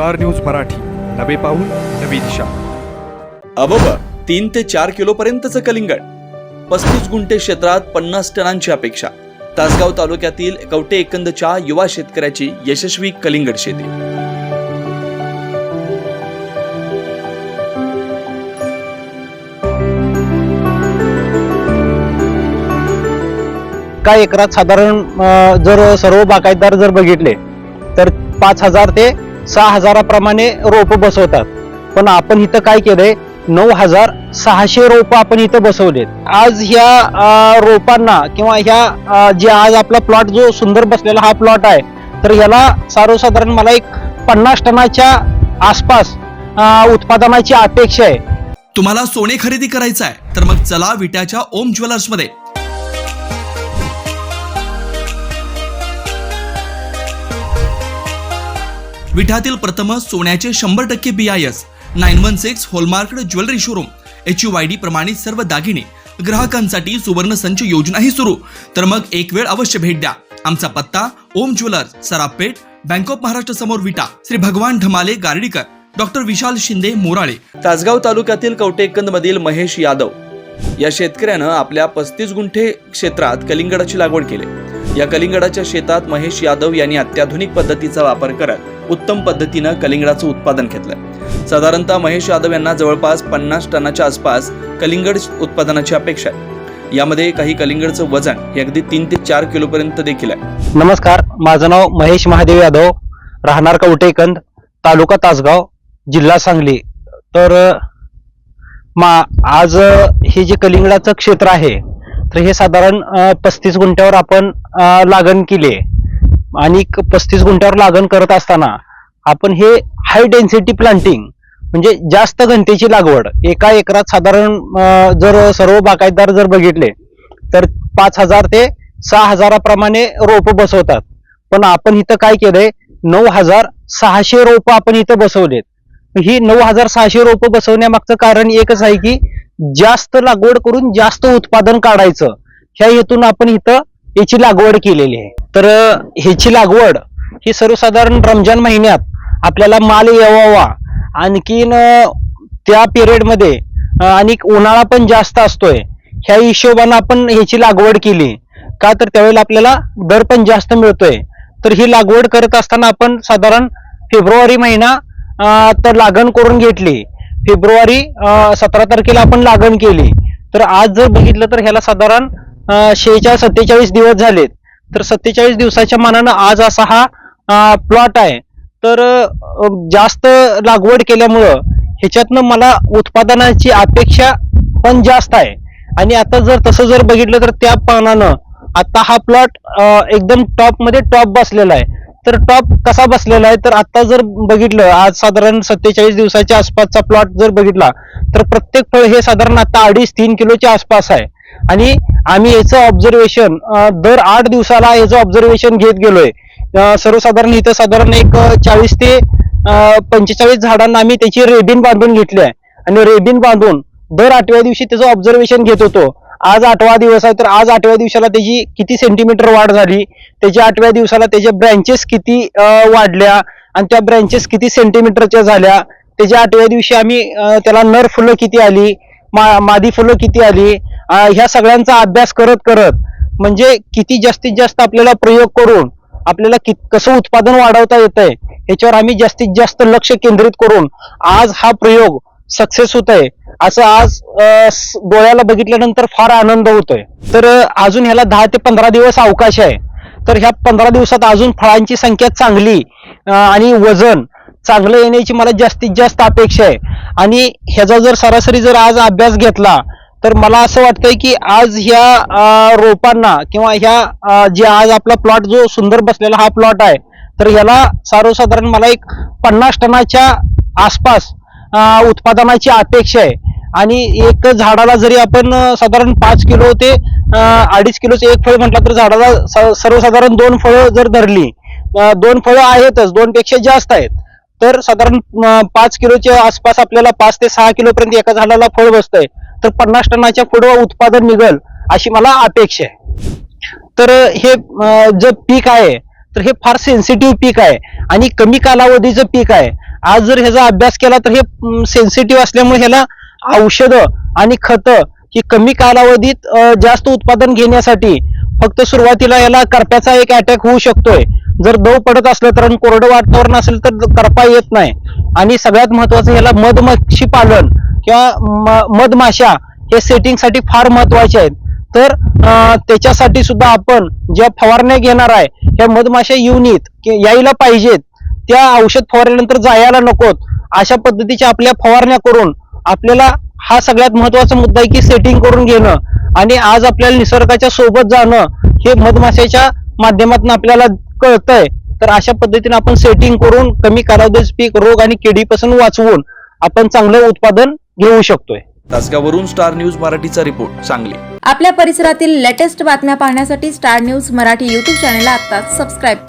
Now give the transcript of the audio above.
Star news Marathi. नवे पाऊल नवी दिशा. अबब तीन ते चार किलो पर्यंतचं कलिंगड. पस्तीस गुंठे क्षेत्रात पन्नास टनांची अपेक्षा. तासगाव तालुक्यातील कवटे एकंदच्या युवा शेतकऱ्याची यशस्वी कलिंगड शेती. काय एकरात साधारण अ, जर सर्व बागायतदार जर बघितले तर पाच हजार ते सहा हजाराप्रमाणे रोप बसवतात. पण आपण इथं काय केलंय? नऊ हजार सहाशे रोप आपण इथं बसवलेत. आज ह्या रोपांना किंवा ह्या जे आज आपला प्लॉट जो सुंदर बसलेला हा प्लॉट आहे तर याला सर्वसाधारण मला एक पन्नास टनाच्या आसपास उत्पादनाची अपेक्षा आहे. तुम्हाला सोने खरेदी करायचं आहे तर मग चला विट्याच्या ओम ज्वेलर्समध्ये विठातील प्रथम सोन्याचे शंभर टक्के B I S nine one six hallmark jewellery showroom H U Y D प्रमाणित सर्व दागिने ग्राहकांसाठी सुवर्ण संच योजनाही सुरू. तर मग एक वेळ अवश्य भेट द्या. आमचा पत्ता Om jewellers Sarapeth bank of Maharashtra समोर विटा श्री भगवान ढमाले गार्डीकर डॉक्टर विशाल शिंदे मोराळे. तासगाव तालुक्यातील कवटेकंद मधील महेश यादव या शेतकऱ्यानं आपल्या पस्तीस गुंठे क्षेत्रात कलिंगडाची लागवड केली. या कलिंगडाच्या शेतात महेश यादव यांनी अत्याधुनिक पद्धतीचा वापर करत उत्तम पद्धतीनं कलिंगडाचं उत्पादन घेतलं. साधारणतः महेश यादव यांना जवळपास पन्नास टनाच्या आसपास कलिंगड उत्पादनाची अपेक्षा आहे. यामध्ये काही कलिंगडचं वजन हे अगदी तीन ते चार किलोपर्यंत देखील आहे. नमस्कार माझं नाव महेश महादेव यादव राहणार कवटेकंद तालुका तासगाव जिल्हा सांगली. तर मा आज हे जे कलिंगडाचं क्षेत्र आहे तर हे साधारण पस्तीस गुंठ्यावर आपण लागण केली. आणि पस्तीस गुंठ्यावर लागण करत असताना आपण हे हाय डेन्सिटी प्लांटिंग म्हणजे जास्त घनतेची लागवड एका एकरात साधारण जर सर्व बागायतदार जर बघितले तर पाच हजार ते सहा हजाराप्रमाणे रोप बसवतात. पण आपण इथं काय केलंय नऊ हजार सहाशे रोप आपण इथं बसवलेत. ही नऊ हजार सहाशे रोप बसवण्यामागचं कारण एकच आहे की जास्त लागवड करून जास्त उत्पादन काढायचं. ह्या हेतून आपण इथं याची लागवड केलेली आहे. तर ह्याची लागवड ही सर्वसाधारण रमजान महिन्यात आपल्याला माल यावा आणखीन त्या पिरियडमध्ये आणि उन्हाळा पण जास्त असतोय. ह्या हिशोबानं आपण ह्याची लागवड केली. का तर त्यावेळेला आपल्याला दर पण जास्त मिळतोय. तर ही लागवड करत असताना आपण साधारण फेब्रुवारी महिना तर लागण करून घेतली. फेब्रुवारी सतरा तारखेला आपण लागण केली. तर आज जर बघितलं तर ह्याला साधारण शेहेचाळीस सत्तेचाळीस दिवस झालेत. तर सत्तेचाळीस दिवसाच्या मानानं आज असा हा प्लॉट आहे. तर जास्त लागवड केल्यामुळं ह्याच्यातनं मला उत्पादनाची अपेक्षा पण जास्त आहे. आणि आता जर तसं जर बघितलं तर त्या पानानं आता हा प्लॉट एकदम टॉपमध्ये टॉप बसलेला आहे. तर टॉप कसा बसलेला आहे? तर आता जर बघितलं आज साधारण सत्तेचाळीस दिवसाच्या आसपासचा प्लॉट जर बघितला तर प्रत्येक फळ हे साधारण आता अडीच तीन किलोच्या आसपास आहे. आणि आम्ही याचं ऑब्झर्वेशन दर आठ दिवसाला याचं ऑब्झर्वेशन घेत गेलोय. सर्वसाधारण इथं साधारण एक चाळीस ते पंचेचाळीस झाडांना आम्ही त्याची रेबिन बांधून घेतली आहे. आणि रेबिन बांधून दर आठव्या दिवशी त्याचं ऑब्झर्वेशन घेत होतो. आज आठवा दिवस आहे तर आज आठव्या दिवसाला त्याची किती सेंटीमीटर वाढ झाली? त्याच्या आठव्या दिवसाला त्याच्या ब्रँचेस किती वाढल्या? आणि त्या ब्रँचेस किती सेंटीमीटरच्या झाल्या? त्याच्या आठव्या दिवशी आम्ही त्याला नर फुलं किती आली? मा मादी फुलं किती आली? ह्या सगळ्यांचा अभ्यास करत करत म्हणजे किती जास्तीत जास्त आपल्याला प्रयोग करून आपल्याला कि कसं उत्पादन वाढवता येतंय आहे याच्यावर आम्ही जास्तीत जास्त लक्ष केंद्रित करून आज हा प्रयोग सक्सेस होत आहे असं आज डोळ्याला बघितल्यानंतर फार आनंद होतोय. तर अजून ह्याला दहा ते पंधरा दिवस अवकाश आहे. तर ह्या पंधरा दिवसात अजून फळांची संख्या चांगली आणि वजन चांगलं येण्याची मला जास्तीत जास्त अपेक्षा आहे. आणि ह्याचा जर सरासरी जर आज अभ्यास घेतला तर मला असं वाटतंय की आज ह्या रोपांना किंवा ह्या जे आज आपला प्लॉट जो सुंदर बसलेला हा प्लॉट आहे तर ह्याला सर्वसाधारण मला एक पन्नास टनाच्या आसपास उत्पादनाची अपेक्षा आहे. आणि एक झाडाला जरी आपण साधारण पाच किलो ते अडीच किलोचं एक फळ म्हटलं तर झाडाला सर्वसाधारण दोन फळं जर धरली दोन फळं आहेतच दोन पेक्षा जास्त आहेत. तर साधारण पाच किलोच्या आसपास आपल्याला पाच ते सहा किलोपर्यंत एका झाडाला फळ बसतंय. तर पन्नास टनाच्या पुढं उत्पादन निघल अशी मला अपेक्षा आहे. तर हे जे पीक आहे तर हे फार सेन्सिटिव्ह पीक आहे. आणि कमी कालावधीचं पीक आहे. आज जर ह्याचा अभ्यास केला तर हे सेन्सिटिव्ह असल्यामुळे ह्याला औषधं आणि खतं ही कमी कालावधीत जास्त उत्पादन घेण्यासाठी फक्त सुरुवातीला याला करप्याचा एक अटॅक होऊ शकतोय. जर दव पडत असलं तर आणि कोरडं वातावरण असेल तर करपा येत नाही. आणि सगळ्यात महत्वाचं याला मधमाशी पालन किंवा म- मधमाशा हे सेटिंगसाठी फार महत्त्वाचे आहेत. तर त्याच्यासाठी सुद्धा आपण ज्या फवारण्या घेणार आहे ह्या मधमाशा येऊन येत यायला पाहिजेत. त्या औषध फवारल्यानंतर जायला नकोत. अशा पद्धतीच्या आपल्या फवारण्या करून आपल्याला हा सगळ्यात महत्त्वाचा मुद्दा आहे की सेटिंग करून घेणं आणि आज आपल्याला निसर्गाच्या सोबत जाणं हे मधमाशाच्या माध्यमातून आपल्याला कळतंय. तर अशा पद्धतीने आपण सेटिंग करून कमी कालावधीच पीक रोग आणि किडीपासून वाचवून आपण चांगलं उत्पादन घेऊ शकतोय. तासगावरून स्टार न्यूज मराठीचा रिपोर्ट सांगली. आपल्या परिसरातील लेटेस्ट बातम्या पाहण्यासाठी star news Marathi YouTube channel आता सबस्क्राईब करा.